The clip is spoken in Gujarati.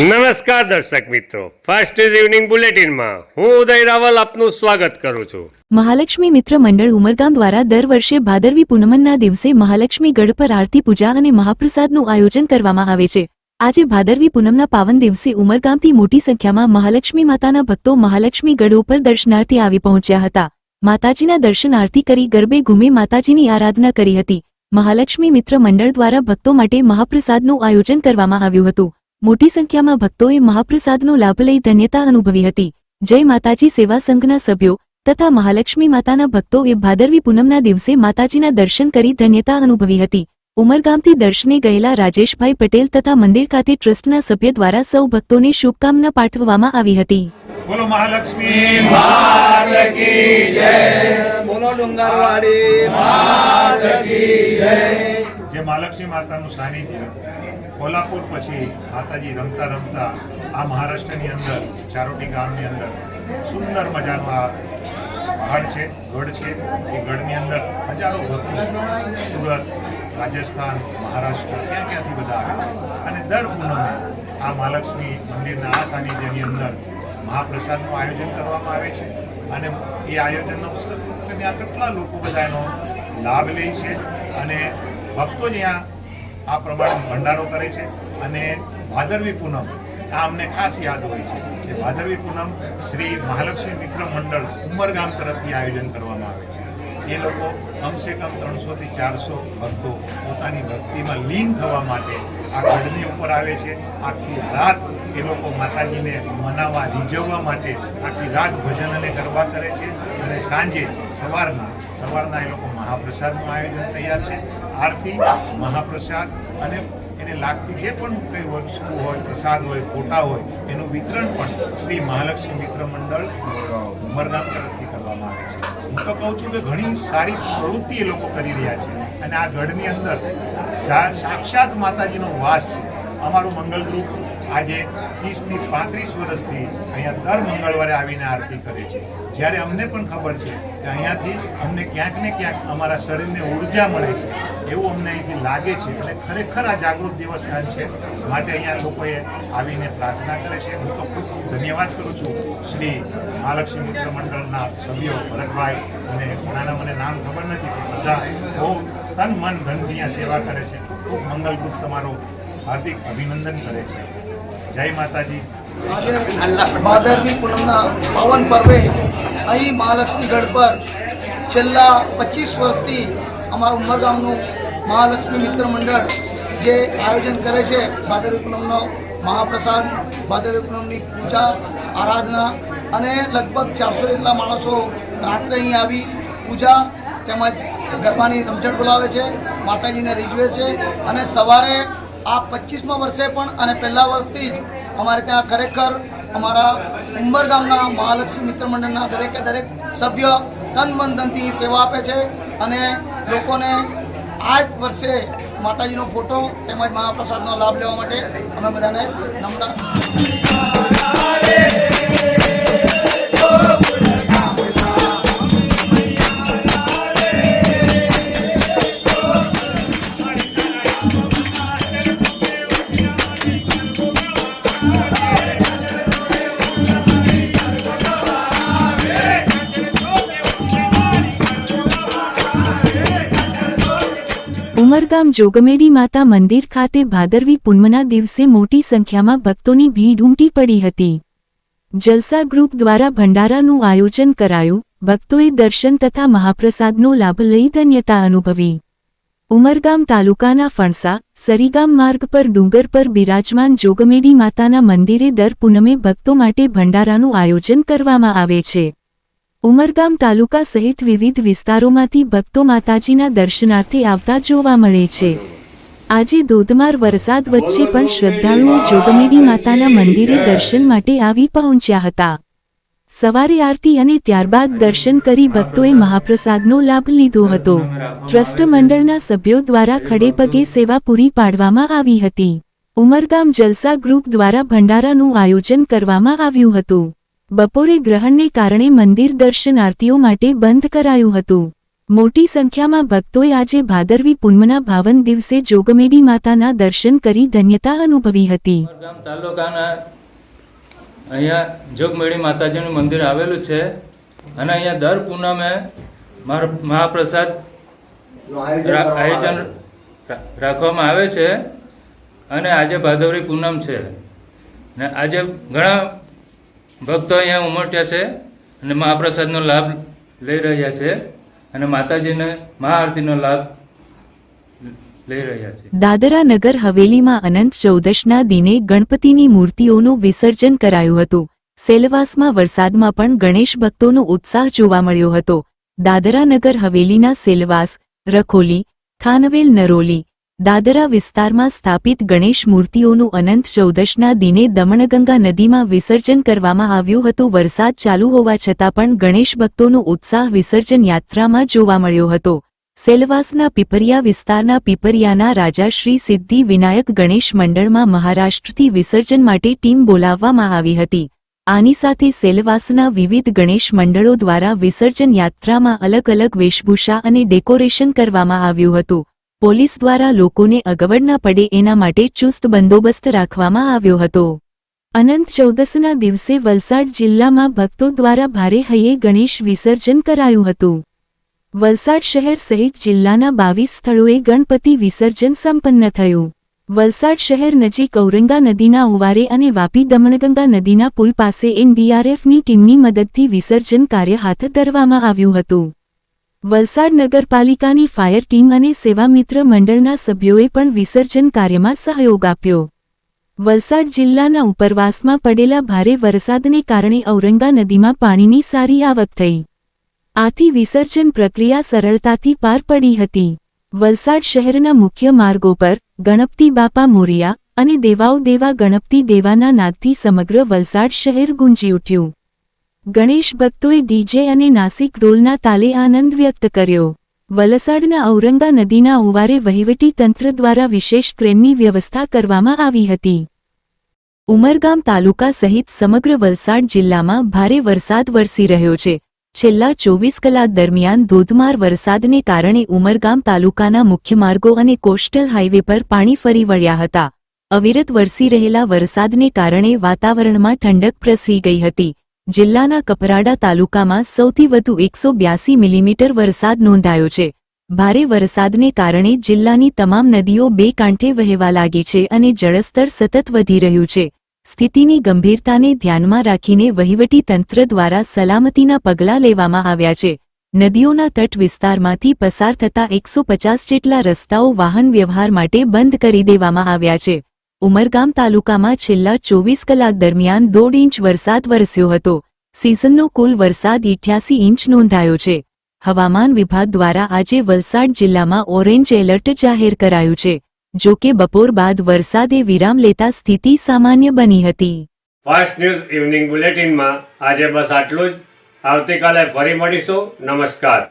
નમસ્કાર દર્શક મિત્રો. ફર્સ્ટ ઇઝ ઇવનિંગ બુલેટિનમાં હું ઉદય રાવલ આપનું સ્વાગત કરું છું. મહાલક્ષ્મી મિત્ર મંડળ ઉમરગામ દ્વારા દર વર્ષે ભાદરવી પૂનમના દિવસે મહાલક્ષ્મી ગઢ પર આરતી પૂજા અને મહાપ્રસાદનું આયોજન કરવામાં આવે છે. આજે ભાદરવી પૂનમના પાવન દિવસે ઉમરગામથી મોટી સંખ્યામાં મહાલક્ષ્મી માતાના ભક્તો મહાલક્ષ્મી ગઢ ઉપર દર્શનાર્થે આવી પહોંચ્યા હતા. માતાજીના દર્શન આરતી કરી ગરબે ઘૂમે માતાજીની આરાધના કરી હતી. મહાલક્ષ્મી મિત્ર મંડળ દ્વારા ભક્તો માટે મહાપ્રસાદનું આયોજન કરવામાં આવ્યું હતું. મોટી સંખ્યામાં ભક્તોએ મહાપ્રસાદનો લાભ લઈ ધન્યતા અનુભવી હતી. જય માતાજી સેવા સંઘના સભ્યો તથા મહાલક્ષ્મી માતાના ભક્તોએ ભાદરવી પૂનમના દિવસે માતાજીના દર્શન કરી ધન્યતા અનુભવી હતી. ઉમરગામથી દર્શને ગયેલા રાજેશભાઈ પટેલ તથા મંદિર ખાતે ટ્રસ્ટના સભ્ય દ્વારા સૌ ભક્તોને શુભકામના પાઠવવામાં આવી હતી. બોલો મહાલક્ષ્મી. બોલો ડુંગરવાડી. જે મહાલક્ષ્મી માતાનું સાનિધ્ય કોલ્હાપુર પછી માતાજી રમતા રમતા આ મહારાષ્ટ્રની અંદર, ચારોટી ગામની અંદર સુંદર મજાનો આ પહાડ છે, ગઢ છે. એ ગઢની અંદર હજારો ભક્તો સુરત, રાજસ્થાન, મહારાષ્ટ્ર ક્યાં ક્યાંથી બધા આવે છે. અને દર પૂનમે આ મહાલક્ષ્મી મંદિરના આ સાનિધ્યની અંદર મહાપ્રસાદનું આયોજન કરવામાં આવે છે. અને એ આયોજનનો પુસ્તક ત્યાં કેટલા લોકો બધા એનો લાભ લે છે અને ભક્તો જ અહીંયા આ પ્રમાણે ભંડારો કરે છે અને ભાદરવી પૂનમ, આ અમને ખાસ યાદ હોય છે કે ભાદરવી પૂનમ શ્રી મહાલક્ષ્મી વિક્રમ મંડળ ઉમરગામ તરફથી આયોજન કરવામાં આવે છે. એ લોકો કમસે કમ ત્રણસોથી ચારસો ભક્તો પોતાની ભક્તિમાં લીન થવા માટે આ ગઢની ઉપર આવે છે. આખી રાત એ લોકો માતાજીને મનાવવા, રીઝવવા માટે આખી રાત ભજન અને ગરબા કરે છે અને સાંજે સવારના સવારના એ લોકો મહાપ્રસાદનું આયોજન તૈયાર છે. આરતી, મહાપ્રસાદ અને એને લાગતી જે પણ કંઈ વસ્તુ હોય, પ્રસાદ હોય, ફોટા હોય, એનું વિતરણ પણ શ્રી મહાલક્ષ્મી મિત્ર મંડળ ઉમરગામ તરફથી કરવામાં આવે છે. હું તો કહું છું કે ઘણી સારી પ્રવૃત્તિ એ લોકો કરી રહ્યા છે અને આ ગઢની અંદર સાક્ષાત માતાજીનો વાસ છે. અમારું મંગલ ગ્રુપ આજે ત્રીસથી પાંત્રીસ વર્ષથી અહીંયા દર મંગળવારે આવીને આરતી કરે છે. જ્યારે અમને પણ ખબર છે કે અહીંયાથી અમને ક્યાંક ને ક્યાંક અમારા શરીરને ઊર્જા મળે છે. એવું અમને અહીંથી લાગે છે અને ખરેખર આ જાગૃત દેવસ્થાન છે. માટે અહીંયા લોકોએ આવીને પ્રાર્થના કરે છે. હું તો ખૂબ ધન્યવાદ કરું છું શ્રી મહાલક્ષ્મી મિત્ર મંડળના સભ્યો ભરતભાઈ અને ઘણાના મને નામ ખબર નથી, પણ બધા બહુ તન મન ધનથી સેવા કરે છે. ખૂબ ખૂબ મંગલ ગ્રુપ તમારો હાર્દિક અભિનંદન કરે છે. જય માતાજી. ભાદરવી પૂનમના પાવન પર્વે અહીં મહાલક્ષ્મીગઢ પર છેલ્લા પચીસ વર્ષથી અમારું ઉમરગામનું મહાલક્ષ્મી મિત્ર મંડળ જે આયોજન કરે છે ભાદરવી પૂનમનો મહાપ્રસાદ ભાદરવી પૂનમની પૂજા, આરાધના અને લગભગ ચારસો જેટલા માણસો રાત્રે અહીં આવી પૂજા તેમજ ગરબાની રમઝટ બોલાવે છે, માતાજીને રીઝવે છે અને સવારે આ પચીસમા વર્ષે પણ અને પહેલા વર્ષથી જ અમારે ત્યાં ખરેખર અમારા ઉંબર ગામના મહાલક્ષ્મી મિત્ર મંડળના દરેકે દરેક સભ્ય તન મન ધનથી સેવા આપે છે અને લોકોને આ જ વર્ષે માતાજીનો ફોટો તેમજ મહાપ્રસાદનો લાભ લેવા માટે અમે બધાને નમ્ર ઉમરગામ જોગમેડી માતા મંદિર ખાતે ભાદરવી પૂનમના દિવસે મોટી સંખ્યામાં ભક્તોની ભીડ ઉમટી પડી હતી. જલસા ગ્રુપ દ્વારા ભંડારાનું આયોજન કરાયું. ભક્તોએ દર્શન તથા મહાપ્રસાદનો લાભ લઈ ધન્યતા અનુભવી. ઉમરગામ તાલુકાના ફણસા, સરીગામ માર્ગ પર ડુંગર પર બિરાજમાન જોગમેડી માતાના મંદિરે દર પૂનમે ભક્તો માટે ભંડારાનું આયોજન કરવામાં આવે છે. ઉમરગામ તાલુકા સહિત વિવિધ વિસ્તારોમાંથી ભક્તો માતાજીના દર્શનાર્થે આવતા જોવા મળે છે. આજે ધોધમાર વરસાદ વચ્ચે પણ શ્રદ્ધાળુઓ જોગમેડી માતાના મંદિરે દર્શન માટે આવી પહોંચ્યા હતા. સવારે આરતી અને ત્યારબાદ દર્શન કરી ભક્તોએ મહાપ્રસાદનો લાભ લીધો હતો. ટ્રસ્ટ મંડળના સભ્યો દ્વારા ખડેપગે સેવા પૂરી પાડવામાં આવી હતી. ઉમરગામ જલસા ગ્રુપ દ્વારા ભંડારાનું આયોજન કરવામાં આવ્યું હતું. બપોરે ગ્રહણને કારણે મંદિર દર્શન આરતીઓ માટે બંધ કરાયું હતું. મોટી સંખ્યામાં ભક્તોએ આજે ભાદરવી પૂનમના ભાવન દિવસે જોગમેડી માતાના દર્શન કરી ધન્યતા અનુભવી હતી. તાલુકાના અહીંયા જોગમેળી માતાજીનું મંદિર આવેલું છે અને અહીંયા દર પૂનમે માર મહાપ્રસાદ આયોજન રાખવામાં આવે છે અને આજે ભાદરવી પૂનમ છે. ને આજે ઘણા ભક્તો અહીંયા ઉમટ્યા છે અને મહાપ્રસાદનો લાભ લઈ રહ્યા છે અને માતાજીને મહાઆરતીનો લાભ દાદરા નગર હવેલીમાં અનંત ચૌદશના દિને ગણપતિની મૂર્તિઓનું વિસર્જન કરાયું હતું. સેલવાસમાં વરસાદમાં પણ ગણેશ ભક્તોનો ઉત્સાહ જોવા મળ્યો હતો. દાદરા નગર હવેલીના સેલવાસ, રખોલી ખાનવેલ નરોલી દાદરા વિસ્તારમાં સ્થાપિત ગણેશ મૂર્તિઓનું અનંત ચૌદશના દિને દમણગંગા નદીમાં વિસર્જન કરવામાં આવ્યું હતું. વરસાદ ચાલુ હોવા છતાં પણ ગણેશ ભક્તોનો ઉત્સાહ વિસર્જન યાત્રામાં જોવા મળ્યો હતો. સેલવાસના પીપરિયા વિસ્તારના પીપરિયાના રાજા શ્રી સિદ્ધિ વિનાયક ગણેશ મંડળમાં મહારાષ્ટ્રથી વિસર્જન માટે ટીમ બોલાવવામાં આવી હતી. આની સાથે સેલવાસના વિવિધ ગણેશ મંડળો દ્વારા વિસર્જન યાત્રામાં અલગ અલગ વેશભૂષા અને ડેકોરેશન કરવામાં આવ્યું હતું. પોલીસ દ્વારા લોકોને અગવડ ના પડે એના માટે ચુસ્ત બંદોબસ્ત રાખવામાં આવ્યો હતો. અનંત ચૌદસના દિવસે વલસાડ જિલ્લામાં ભક્તો દ્વારા ભારે હૈયે ગણેશ વિસર્જન કરાયું હતું. વલસાડ શહેર સહિત જિલ્લાના બાવીસ સ્થળોએ ગણપતિ વિસર્જન સંપન્ન થયું. વલસાડ શહેર નજીક ઔરંગા નદીના ઉવારે અને વાપી દમણગંગા નદીના પુલ પાસે એનડીઆરએફની ટીમની મદદથી વિસર્જન કાર્ય હાથ ધરવામાં આવ્યું હતું. વલસાડ નગરપાલિકાની ફાયર ટીમ અને સેવામિત્ર મંડળના સભ્યોએ પણ વિસર્જન કાર્યમાં સહયોગ આપ્યો. વલસાડ જિલ્લાના ઉપરવાસમાં પડેલા ભારે વરસાદને કારણે ઔરંગા નદીમાં પાણીની સારી આવક થઈ. આથી વિસર્જન પ્રક્રિયા સરળતાથી પાર પડી હતી. વલસાડ શહેરના મુખ્ય માર્ગો પર ગણપતિ બાપા મોરિયા અને દેવાઓ દેવા ગણપતિ દેવાના નાદથી સમગ્ર વલસાડ શહેર ગુંજી ઉઠ્યું. ગણેશ ભક્તોએ ડીજે અને નાસિક ઢોલના તાલે આનંદ વ્યક્ત કર્યો. વલસાડના ઔરંગા નદીના ઓવારે વહીવટી તંત્ર દ્વારા વિશેષ ક્રેનની વ્યવસ્થા કરવામાં આવી હતી. ઉમરગામ તાલુકા સહિત સમગ્ર વલસાડ જિલ્લામાં ભારે વરસાદ વરસી રહ્યો છે. છેલ્લા ચોવીસ કલાક દરમિયાન ધોધમાર વરસાદને કારણે ઉમરગામ તાલુકાના મુખ્ય માર્ગો અને કોસ્ટલ હાઇવે પર પાણી ફરી વળ્યા હતા. અવિરત વરસી રહેલા વરસાદને કારણે વાતાવરણમાં ઠંડક પ્રસરી ગઈ હતી. જિલ્લાના કપરાડા તાલુકામાં સૌથી વધુ એકસો બ્યાસી મિલીમીટર વરસાદ નોંધાયો છે. ભારે વરસાદને કારણે જિલ્લાની તમામ નદીઓ બે કાંઠે વહેવા લાગી છે અને જળસ્તર સતત વધી રહ્યું છે. સ્થિતિની ગંભીરતાને ધ્યાનમાં રાખીને વહીવટી તંત્ર દ્વારા સલામતીના પગલાં લેવામાં આવ્યા છે. નદીઓના તટ વિસ્તારમાંથી પસાર થતા એકસો પચાસ જેટલા રસ્તાઓ વાહન વ્યવહાર માટે બંધ કરી દેવામાં આવ્યા છે. ઉમરગામ તાલુકામાં છેલ્લા ચોવીસ કલાક દરમિયાન દોઢ ઇંચ વરસાદ વરસ્યો હતો. સિઝનનો કુલ વરસાદ ઇઠ્યાસી ઇંચ નોંધાયો છે. હવામાન વિભાગ દ્વારા આજે વલસાડ જિલ્લામાં ઓરેન્જ એલર્ટ જાહેર કરાયું છે. જો કે બપોર બાદ વરસાદે વિરામ લેતા સ્થિતિ સામાન્ય બની હતી. ફાસ્ટ ન્યૂઝ ઇવનિંગ બુલેટિનમાં આજે બસ આટલું જ. આવતીકાલે ફરી મળીશું. નમસ્કાર.